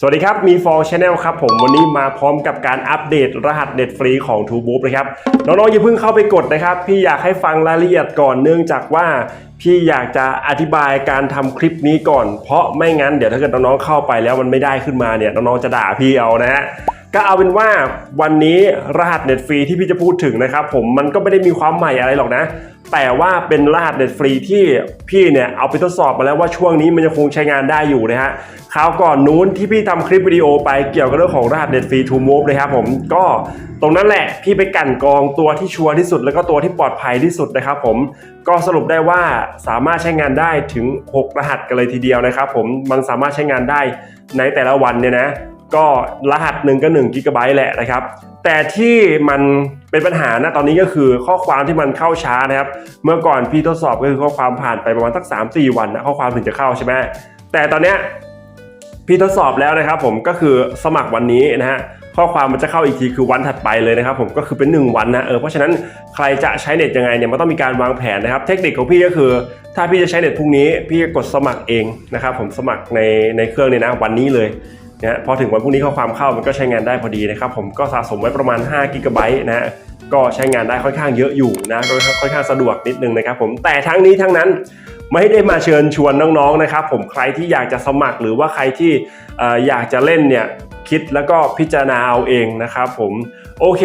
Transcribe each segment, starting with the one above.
สวัสดีครับ มีฟอร์ชาแนลครับผมวันนี้มาพร้อมกับการอัปเดตรหัสเด็ดฟรีของ t ูบู e นะครับ น้องๆอย่าเพิ่งเข้าไปกดนะครับ พี่อยากให้ฟังรายละเอียดก่อนเนื่องจากว่าพี่อยากจะอธิบายการทำคลิปนี้ก่อน เพราะไม่งั้นเดี๋ยวถ้าเกิดน้องๆเข้าไปแล้วมันไม่ได้ขึ้นมาเนี่ยน้องๆจะด่าพี่เอานะฮะ ก็เอาเป็นว่าวันนี้รหัสเน็ตฟรีที่พี่จะพูดถึงนะครับผมมันก็ไม่ได้มีความใหม่อะไรหรอกนะ แต่ว่าเป็นรหัสเน็ตฟรีที่พี่เนี่ยเอาไปทดสอบมาแล้วว่าช่วงนี้มันยังคงใช้งานได้อยู่นะฮะคราวก่อนนู้นที่พี่ทำคลิปวิดีโอไปเกี่ยวกับเรื่องของรหัสเน็ตฟรีทูมูฟนะครับผมก็ตรงนั้นแหละพี่ไปกั่นกองตัวที่ชัวร์ที่สุด แล้วก็ตัวที่ปลอดภัยที่สุดนะครับผมก็สรุปได้ว่าสามารถใช้งานได้ถึง 6 รหัสกันเลยทีเดียวนะครับผมมันสามารถใช้งานได้ในแต่ละวันเนี่ยนะ ก็รหัสหนึ่งก็1กิกะไบต์แหละนะครับ แต่ที่มันเป็นปัญหานะตอนนี้ก็คือข้อความที่มันเข้าช้านะครับ เมื่อก่อนพี่ทดสอบก็คือข้อความผ่านไปประมาณสัก3-4 วันนะข้อความถึงจะเข้าใช่ไหมแต่ตอนเนี้ยพี่ทดสอบแล้วนะครับผมก็คือสมัครวันนี้นะฮะข้อความมันจะเข้าอีกทีคือวันถัดไปเลยนะครับผมก็คือเป็น 1 วันนะเออเพราะฉะนั้นใครจะใช้เน็ตยังไงเนี่ยมันต้องมีการวางแผนนะครับ เทคนิคของพี่ก็คือ ถ้าพี่จะใช้เน็ตพรุ่งนี้ พี่กดสมัครเองนะครับผมสมัครในในเครื่องเนี่ยนะวันนี้เลย นะพอถึงวันพรุ่งนี้ข้อความเข้ามันก็ใช้งานได้พอดีนะครับผมก็สะสมไว้ประมาณ5กิกะไบต์นะฮะก็ใช้งานได้ค่อนข้างเยอะอยู่นะค่อนข้างสะดวกนิดนึงนะครับผมแต่ทั้งนี้ทั้งนั้นไม่ได้มาเชิญชวนน้องๆนะครับผมใครที่อยากจะสมัครหรือว่าใครที่เอ่ออยากจะเล่นเนี่ยคิดแล้วก็พิจารณาเอาเองนะครับผมโอเค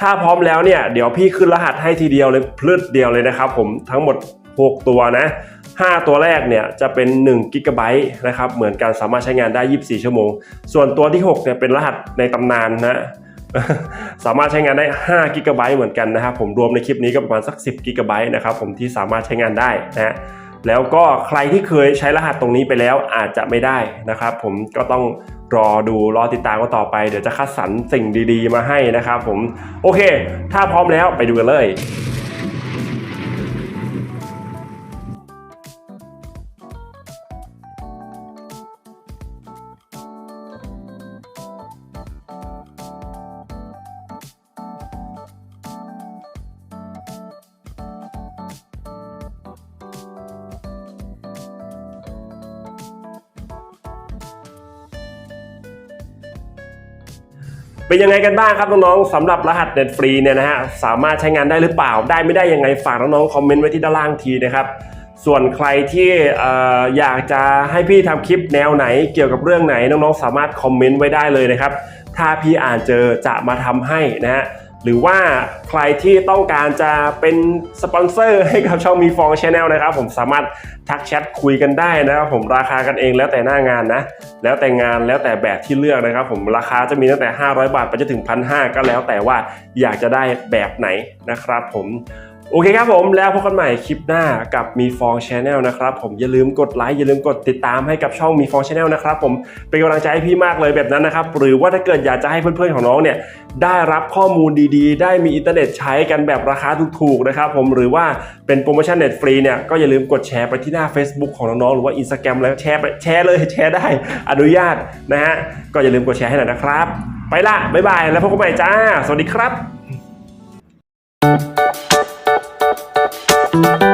ถ้าพร้อมแล้วเนี่ยเดี๋ยวพี่ขึ้นรหัสให้ทีเดียวเลยพลืดเดียวเลยนะครับผมทั้งหมด 6 ตัวนะ 5 ตัวแรกเนี่ยจะเป็น1กิกะไบต์นะครับเหมือนกันสามารถใช้งานได้ 24 ชั่วโมง ส่วนตัวที่6เนี่ยเป็นรหัสในตำนานนะสามารถใช้งานได้5กิกะไบต์เหมือนกันนะครับผมรวมในคลิปนี้ก็ประมาณสัก 10กิกะไบต์นะครับผมที่สามารถใช้งานได้นะฮะแล้วก็ใครที่เคยใช้รหัสตรงนี้ไปแล้วอาจจะไม่ได้นะครับผมก็ต้องรอดูรอติดตามกันต่อไปเดี๋ยวจะคัดสรรสิ่งดีๆ มาให้นะครับผมโอเค ถ้าพร้อมแล้วไปดูกันเลย เป็นยังไงกันบ้างครับน้องๆสำหรับรหัสเน็ตฟรีเนี่ยนะฮะสามารถใช้งานได้หรือเปล่า ได้ไม่ได้ยังไงฝากน้องๆคอมเมนต์ไว้ที่ด้านล่างทีนะครับส่วนใครที่เอ่ออยากจะให้พี่ทำคลิปแนวไหนเกี่ยวกับเรื่องไหนน้องๆสามารถคอมเมนต์ไว้ได้เลยนะครับ ถ้าพี่อ่านเจอจะมาทำให้นะฮะ หรือว่าใครที่ต้องการจะเป็นสปอนเซอร์ให้กับช่องมีฟองชาแนลนะครับ ผมสามารถทักแชทคุยกันได้นะครับ ผมราคากันเองแล้วแต่หน้างานนะ แล้วแต่งานแล้วแต่แบบที่เลือกนะครับ ผมราคาจะมีตั้งแต่ 500 บาทไปจนถึง1,500ก็แล้วแต่ว่าอยากจะได้แบบไหนนะครับ ผม โอเคครับผมแล้วพบกันใหม่คลิปหน้ากับมีฟองชาแนลนะครับผมอย่าลืมกดไลค์อย่าลืมกดติดตามให้กับช่องมีฟองชาแนลนะครับผมเป็นกำลังใจให้พี่มากเลยแบบนั้นนะครับหรือว่าถ้าเกิดอยากจะให้เพื่อนๆของน้องเนี่ยได้รับข้อมูลดีๆ ได้มีอินเทอร์เน็ตใช้กันแบบราคาถูกๆนะครับผมหรือว่าเป็นโปรโมชั่นเน็ตฟรีเนี่ยก็อย่าลืมกดแชร์ไปที่หน้า Facebook ของน้องๆหรือว่า Instagram แล้วแชร์ไปแชร์เลยแชร์ได้อนุญาตนะฮะก็อย่าลืมกดแชร์ให้หน่อยนะครับ ไปละบ๊ายบายแล้วพบกันใหม่จ้า สวัสดีครับ Thank you.